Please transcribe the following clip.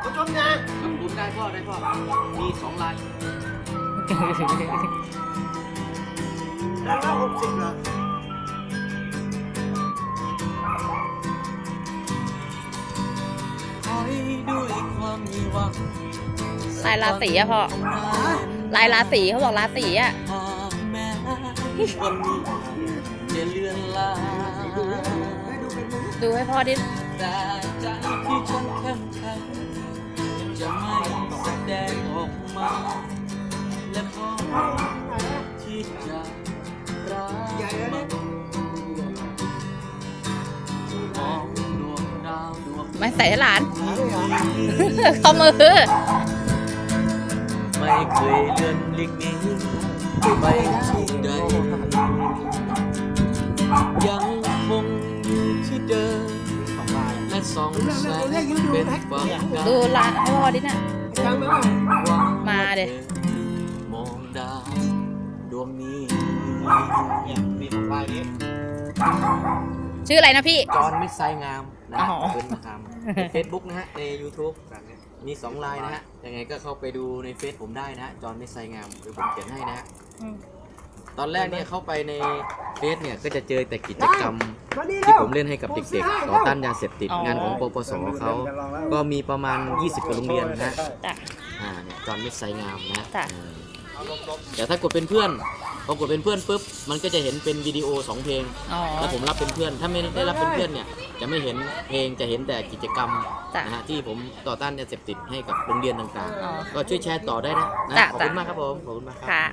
เขาชนนะทำบุญได้พ่อได้พ่อ มีสองลายแล้วเราหกสิบเหรอคอยด้วยความมีหวังลายราศีอะพ่อ ลายราศีเขาบอกราศีอะหากแม้วันนี้จะเลือนลางให้ดูเป็นมุมดูให้พ่อดิ ใหญ่แล้วมัเนี่ยนมองดวงดาวดวงไม่ใส่ให้หลาน หาด้วยเหรอข้อมือ ไม่เคยเลื่อนหลีกหนี้ไปที่ใดยังคงอยู่ที่เดิมสองลายและสองแสงเป็นความกาดูลานให้พ่อดิน่ะจำไหมว่าหวังมาดิมองดาวด วงนี้เนี่ยมีสองลายนี้ชื่ออะไรนะพี่ จอห์นมิตรไซงามนะอ๋อ เป็นมาทำในเฟซบุ๊กนะฮะ ใน YouTube มีสองไลน์นะฮะ ยังไงก็เข้าไปดูในเฟซผมได้นะฮะ จอห์นมิตรไซงามเดี๋ยวผมเขียนให้นะฮะตอนแรกเนี่ยเข้าไปในเฟซเนี่ยก็จะเจอแต่กิจกรรม มานี่ที่เร็ว ผมเล่นให้กับเด็กๆต่อต้านยาเสพติดอ๋องานของปปสเขาก็มีประมาณ 20กว่าโรงเรียนนะฮะจ้ะ อ่าเนี่ยจอห์นมิตรไซงามนะฮะจ้ะเออ แต่ถ้ากดเป็นเพื่อนพอกดเป็นเพื่อนปุ๊บมันก็จะเห็นเป็นวิดีโอสองเพลงอ๋อ แล้วผมรับเป็นเพื่อน ถ้าไม่ได้รับเป็นเพื่อนเนี่ยจะไม่เห็นเพลงจะเห็นแต่กิจกรรมจ้ะนะฮะที่ผมต่อต้านยาเสพติดให้กับโรงเรียนต่างอ๋อๆ ก็ช่วยแชร์ต่อได้นะนะจ้ะขอบคุณจ้ะ มากครับผมขอบคุณมากครับ ค่ะ